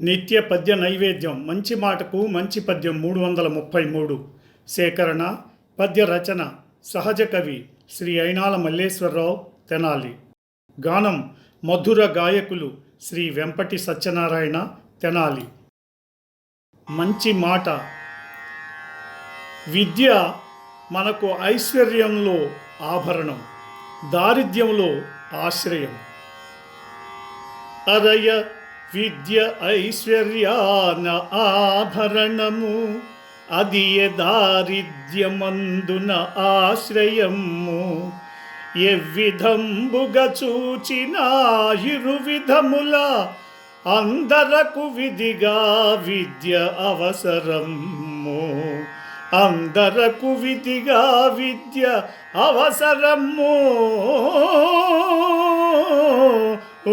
నిత్య పద్య నైవేద్యం మంచి మాటకు మంచి పద్యం మూడు వందల ముప్పై మూడు. సేకరణ పద్య రచన సహజ కవి శ్రీ అయినాల మల్లేశ్వరరావు తెనాలి. గానం మధుర గాయకులు శ్రీ వెంపటి సత్యనారాయణ తెనాలి. మంచి మాట. విద్య మనకు ఐశ్వర్యంలో ఆభరణం దారిద్ర్యంలో ఆశ్రయం. అరయ విద్య ఐశ్వర్యాన ఆభరణము అది దారిద్ర్యమందున ఆశ్రయము? ఎవ్విధంబుగా చూచిన ఇరు అందరకు విధిగా విద్య అవసరము. అందరకు విధిగా విద్య అవసరము. ఓ